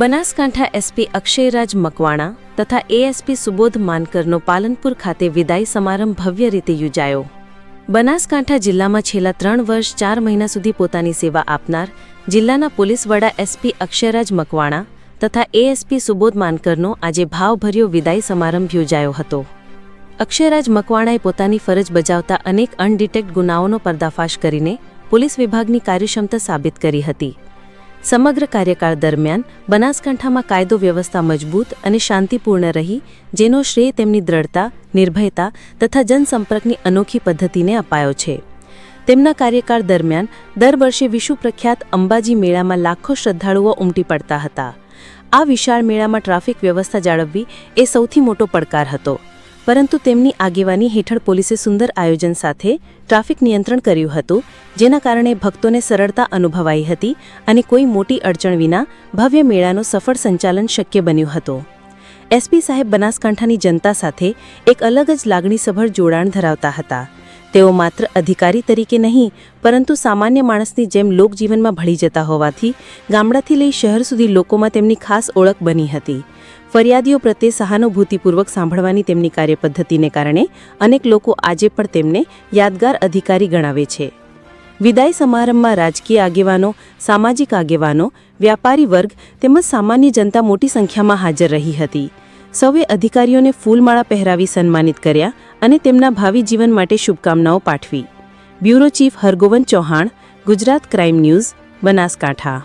Banaskantha SP Akshayraj Makwana તથા ASP Subodh માનકરનો Palanpur ખાતે વિદાય સમારંભ ભવ્ય રીતે યોજાયો. બનાસકાંઠા જિલ્લામાં છેલ્લા ત્રણ વર્ષ ચાર મહિના સુધી પોતાની સેવા આપનાર જિલ્લાના પોલીસ વડા એસપી અક્ષયરાજ મકવાણા તથા એએસપી સુબોધ માનકરનો આજે ભાવભર્યો વિદાય સમારંભ યોજાયો હતો. અક્ષયરાજ મકવાણાએ પોતાની ફરજ બજાવતા અનેક અનડિટેક્ટ ગુનાઓનો પર્દાફાશ કરીને પોલીસ વિભાગની કાર્યક્ષમતા સાબિત કરી હતી. સમગ્ર કાર્યકાળ દરમિયાન બનાસકાંઠામાં કાયદો વ્યવસ્થા મજબૂત અને શાંતિપૂર્ણ રહી, જેનો શ્રેય તેમની દ્રઢતા, નિર્ભયતા તથા જનસંપર્કની અનોખી પદ્ધતિને અપાયો છે. તેમના કાર્યકાળ દરમિયાન દર વર્ષે વિશ્વ પ્રખ્યાત અંબાજી મેળામાં લાખો શ્રદ્ધાળુઓ ઉમટી પડતા હતા. આ વિશાળ મેળામાં ટ્રાફિક વ્યવસ્થા જાળવવી એ સૌથી મોટો પડકાર હતો. પરંતુ તેમની આગેવાની હેઠળ પોલીસે સુંદર આયોજન સાથે ટ્રાફિક નિયંત્રણ કર્યું હતું, જેના કારણે ભક્તોને સરળતા અનુભવાઈ હતી અને કોઈ મોટી અડચણ વિના ભવ્ય મેળાનું સફળ સંચાલન શક્ય બન્યું હતું. એસપી સાહેબ બનાસકાંઠાની જનતા સાથે એક અલગ જ લાગણીસભર જોડાણ ધરાવતા હતા. તેઓ માત્ર અધિકારી તરીકે નહીં, પરંતુ સામાન્ય માણસની જેમ લોકજીવનમાં ભળી જતા હોવાથી ગામડાથી લઈ શહેર સુધી લોકોમાં તેમની ખાસ ઓળખ બની હતી. ફરિયાદીઓ પ્રત્યે સહાનુભૂતિપૂર્વક સાંભળવાની તેમની કાર્યપદ્ધતિને કારણે અનેક લોકો આજે પણ તેમને યાદગાર અધિકારી ગણાવે છે. વિદાય સમારંભમાં રાજકીય આગેવાનો, સામાજિક આગેવાનો, વ્યાપારી વર્ગ તેમજ સામાન્ય જનતા મોટી સંખ્યામાં હાજર રહી હતી. સૌએ અધિકારીઓને ફૂલમાળા પહેરાવી સન્માનિત કર્યા અને તેમના ભાવિ જીવન માટે શુભકામનાઓ પાઠવી. Bureau chief Hargovan Chauhan, Gujarat crime news, Banaskantha.